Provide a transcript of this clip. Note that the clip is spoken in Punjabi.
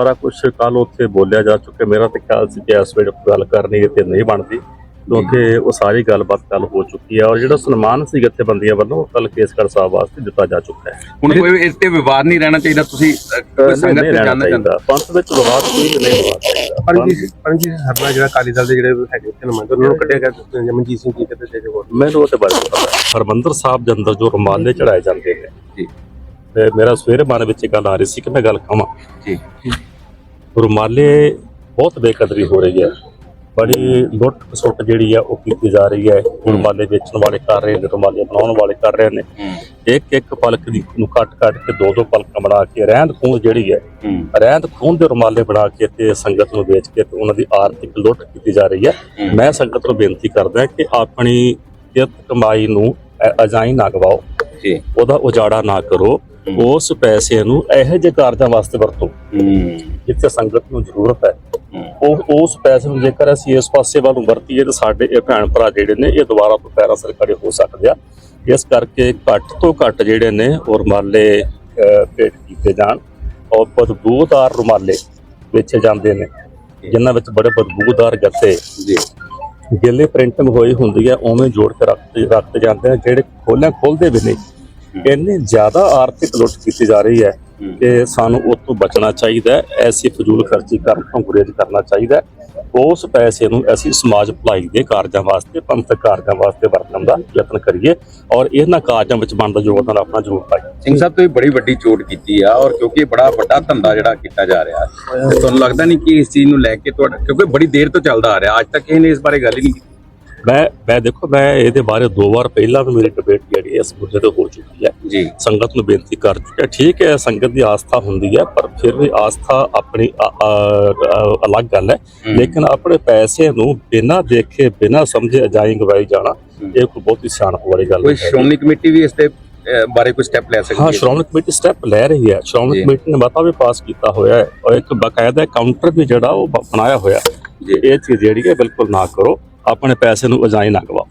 ਸਾਰਾ ਕੁਝ ਕੱਲ ਉੱਥੇ ਬੋਲਿਆ ਜਾ ਚੁੱਕਿਆ। ਮੇਰਾ ਤੇ ਖਿਆਲ ਸੀ ਕਿ ਇਸ ਵੇਲੇ ਗੱਲ ਕਰਨੀ ਤੇ ਨਹੀਂ ਬਣਦੀ ਕਿਉਂਕਿ ਉਹ ਸਾਰੀ ਗੱਲਬਾਤ ਕੱਲ ਹੋ ਚੁੱਕੀ ਹੈ ਔਰ ਜਿਹੜਾ ਸਨਮਾਨ ਸੀ ਜਥੇਬੰਦੀਆਂ ਵੱਲੋਂ ਕੱਲ ਕੇਸਗੜ੍ਹ ਸਾਹਿਬ ਵਾਸਤੇ ਦਿੱਤਾ ਜਾ ਚੁੱਕਾ ਹੈ। ਹੁਣ ਕੋਈ ਇਸ ਤੇ ਵਿਵਾਦ ਨਹੀਂ ਰਹਿਣਾ ਚਾਹੀਦਾ ਤੁਸੀਂ ਸੰਗਤ ਤੇ ਜਾਣਨਾ ਚਾਹੁੰਦੇ। ਪੰਥ ਵਿੱਚ ਵਿਵਾਦ ਕੋਈ ਨਹੀਂ ਵਿਵਾਦ ਚਾਹੀਦਾ। ਪਰਮਜੀਤ ਪਰਮਜੀਤ ਹਰਨਾ ਜਿਹੜਾ ਅਕਾਲੀ ਦਲ ਦੇ ਜਿਹੜੇ ਹੈਗੇ ਉੱਥੇ ਨੁਮਾਇੰਦੇ ਉਹਨਾਂ ਨੂੰ ਕੱਢਿਆ ਗਿਆ ਮਨਜੀਤ ਸਿੰਘ ਜੀ ਤੇ ਤੇ ਹੋਰ। ਮੈਨੂੰ ਉਹਦੇ ਬਾਰੇ ਪਤਾ। ਹਰਮੰਦਰ ਸਾਹਿਬ ਦੇ ਅੰਦਰ ਜੋ ਰੁਮਾਲੇ ਚੜਾਏ ਜਾਂਦੇ ਨੇ ਜੀ। ਤੇ ਮੇਰਾ ਸਵੇਰੇ ਮਨ ਵਿੱਚ ਗੱਲ ਆ ਰਹੀ ਸੀ ਕਿ ਮੈਂ ਗੱਲ ਕਹਾਂ। ਜੀ। ਰੁਮਾਲੇ ਬਹੁਤ ਬੇਕਦਰੀ ਹੋ ਰਹੀ ਹੈ। ਬੜੀ ਲੁੱਟ ਖਸੁੱਟ ਜਿਹੜੀ ਆ ਉਹ ਕੀਤੀ ਜਾ ਰਹੀ ਹੈ। ਰੁਮਾਲੇ ਵੇਚਣ ਵਾਲੇ ਕਰ ਰਹੇ ਨੇ ਰੁਮਾਲੇ ਬਣਾਉਣ ਵਾਲੇ ਕਰ ਰਹੇ ਨੇ। ਇੱਕ ਇੱਕ ਪਲਕ ਦੀ ਨੂੰ ਕੱਟ ਕੱਟ ਕੇ ਦੋ ਦੋ ਪਲਕਾਂ ਬਣਾ ਕੇ ਰਹਿੰਦ ਖੂੰਦ ਜਿਹੜੀ ਹੈ ਰਹਿੰਦ ਖੂੰਦ ਦੇ ਰੁਮਾਲੇ ਬਣਾ ਕੇ ਤੇ ਸੰਗਤ ਨੂੰ ਵੇਚ ਕੇ ਤੇ ਉਹਨਾਂ ਦੀ ਆਰਥਿਕ ਲੁੱਟ ਕੀਤੀ ਜਾ ਰਹੀ ਹੈ। ਮੈਂ ਸੰਗਤ ਨੂੰ ਬੇਨਤੀ ਕਰਦਾ ਕਿ ਆਪਣੀ ਕਿਰਤ ਕਮਾਈ ਨੂੰ ਅਜਾਈਂ ਨਾ ਗਵਾਓ। ਜੀ। ਉਹਦਾ ਉਜਾੜਾ ਨਾ ਕਰੋ। ਉਸ ਪੈਸੇ ਨੂੰ ਇਹੋ ਜਿਹੇ ਕਾਰਜਾਂ ਵਾਸਤੇ ਵਰਤੋ। ਜਿੱਥੇ ਸੰਗਤ ਨੂੰ ਜ਼ਰੂਰਤ ਹੈ। ਉਹ ਉਸ ਪੈਸੇ ਨੂੰ ਜੇਕਰ ਅਸੀਂ ਇਸ ਪਾਸੇ ਵੱਲ ਨੂੰ ਵਰਤੀਏ ਤਾਂ ਸਾਡੇ ਇਹ ਭੈਣ ਭਰਾ ਜਿਹੜੇ ਨੇ ਇਹ ਦੁਬਾਰਾ ਤੋਂ ਪੈਰਾਂ ਸਿਰ ਖੜੇ ਹੋ ਸਕਦੇ ਆ। ਇਸ ਕਰਕੇ ਘੱਟ ਤੋਂ ਘੱਟ ਜਿਹੜੇ ਨੇ ਉਹ ਰੁਮਾਲੇ ਭੇਟ ਕੀਤੇ ਜਾਣ। ਔਰ ਬਦਬੂਦਾਰ ਰੁਮਾਲੇ ਵੇਚੇ ਜਾਂਦੇ ਨੇ ਜਿਨ੍ਹਾਂ ਵਿੱਚ ਬੜੇ ਬਦਬੂਦਾਰ ਗੱਤੇ ਜੀ। ਗਿੱਲੇ ਪ੍ਰਿੰਟਿੰਗ ਹੋਈ ਹੁੰਦੀ ਹੈ ਉਵੇਂ ਜੋੜ ਕੇ ਰੱਖਦੇ ਰੱਖਦੇ ਜਾਂਦੇ ਆ। ਜਿਹੜੇ ਖੋਲੇ ਖੋਲਦੇ ਵੀ ਨਹੀਂ ਇੰਨੀ ਜ਼ਿਆਦਾ ਆਰਥਿਕ ਲੁੱਟ ਕੀਤੀ ਜਾ ਰਹੀ ਹੈ ਕਿ ਸਾਨੂੰ ਉਹ ਤੋਂ ਬਚਣਾ ਚਾਹੀਦਾ ਹੈ ਐਸੀ ਫਜ਼ੂਲ ਖਰਚੀ ਕਰਨ ਤੋਂ ਗੁਰੇਜ਼ ਕਰਨਾ ਚਾਹੀਦਾ ਹੈ। ਉਸ ਪੈਸੇ ਨੂੰ ਅਸੀਂ ਸਮਾਜ ਭਲਾਈ ਦੇ ਕਾਰਜਾਂ ਵਾਸਤੇ ਪੰਥਕ ਕਾਰਜਾਂ ਵਾਸਤੇ ਵਰਤਣ ਦਾ ਯਤਨ ਕਰੀਏ ਔਰ ਇਹਨਾਂ ਕਾਰਜਾਂ ਵਿੱਚ ਬਣਦਾ ਯੋਗਦਾਨ ਆਪਣਾ ਜ਼ਰੂਰ ਪਾਈਏ। ਸਿੰਘ ਸਾਹਿਬ ਤੁਸੀਂ ਬੜੀ ਵੱਡੀ ਚੋਟ ਕੀਤੀ ਆ ਔਰ ਕਿਉਂਕਿ ਬੜਾ ਵੱਡਾ ਧੰਦਾ ਜਿਹੜਾ ਕੀਤਾ ਜਾ ਰਿਹਾ। ਤੁਹਾਨੂੰ ਲੱਗਦਾ ਨਹੀਂ ਕਿ ਇਸ ਚੀਜ਼ ਨੂੰ ਲੈ ਕੇ ਤੁਹਾਡਾ ਕਿਉਂਕਿ ਬੜੀ ਦੇਰ ਤੋਂ ਚੱਲਦਾ ਆ ਰਿਹਾ। ਅੱਜ ਤੱਕ ਕਿਸੇ ਨੇ ਇਸ ਬਾਰੇ ਗੱਲ ਹੀ ਨਹੀਂ ਕੀਤੀ। ਮੈਂ ਮੈਂ ਦੇਖੋ ਮੈਂ ਇਹਦੇ ਬਾਰੇ ਦੋ ਵਾਰ ਪਹਿਲਾਂ ਵੀ ਮੇਰੀ ਡਿਬੇਟ ਜਿਹੜੀ ਇਸ ਮੁੱਦੇ ਤੇ ਹੋ ਚੁੱਕੀ ਹੈ। ਜੀ। ਸੰਗਤ ਨੂੰ ਬੇਨਤੀ ਕਰ ਚੁੱਕਿਆ ਠੀਕ ਹੈ ਸੰਗਤ ਦੀ ਆਸਥਾ ਹੁੰਦੀ ਹੈ ਪਰ ਫਿਰ ਵੀ ਆਸਥਾ ਆਪਣੀ ਅਲੱਗ ਗੱਲ ਹੈ। ਲੇਕਿਨ ਆਪਣੇ ਪੈਸੇ ਨੂੰ ਬਿਨਾਂ ਦੇਖੇ ਬਿਨਾਂ ਸਮਝੇ ਅਜਾਈ ਗਵਾਈ ਜਾਣਾ ਇਹ ਕੋਈ ਬਹੁਤ ਹੀ ਸਿਆਣਪ ਵਾਲੀ ਗੱਲ ਕੋਈ ਹੈ। ਸ਼੍ਰੋਮਣੀ ਕਮੇਟੀ ਵੀ ਇਸ ਤੇ ਬਾਰੇ ਕੋਈ ਸਟੈਪ ਲੈ ਸਕਦੀ ਹਾਂ ਹੈ? ਸ਼੍ਰੋਮਣੀ ਕਮੇਟੀ ਸਟੈਪ ਲੈ ਰਹੀ ਹੈ। ਸ਼੍ਰੋਮਣੀ। ਕਮੇਟੀ ਨੇ ਮਤਾ ਵੀ ਪਾਸ ਕੀਤਾ ਹੋਇਆ ਹੈ। ਔਰ ਇੱਕ ਬਕਾਇਦਾ ਕਾਊਂਟਰ ਵੀ ਜਿਹੜਾ ਉਹ ਬਣਾਇਆ ਹੋਇਆ। ਇਹ ਚੀਜ਼ ਜਿਹੜੀ ਹੈ ਬਿਲਕੁਲ ਨਾ ਕਰੋ। ਆਪਣੇ ਪੈਸੇ ਨੂੰ ਅਜਾਈ ਨਾ ਗਵਾਓ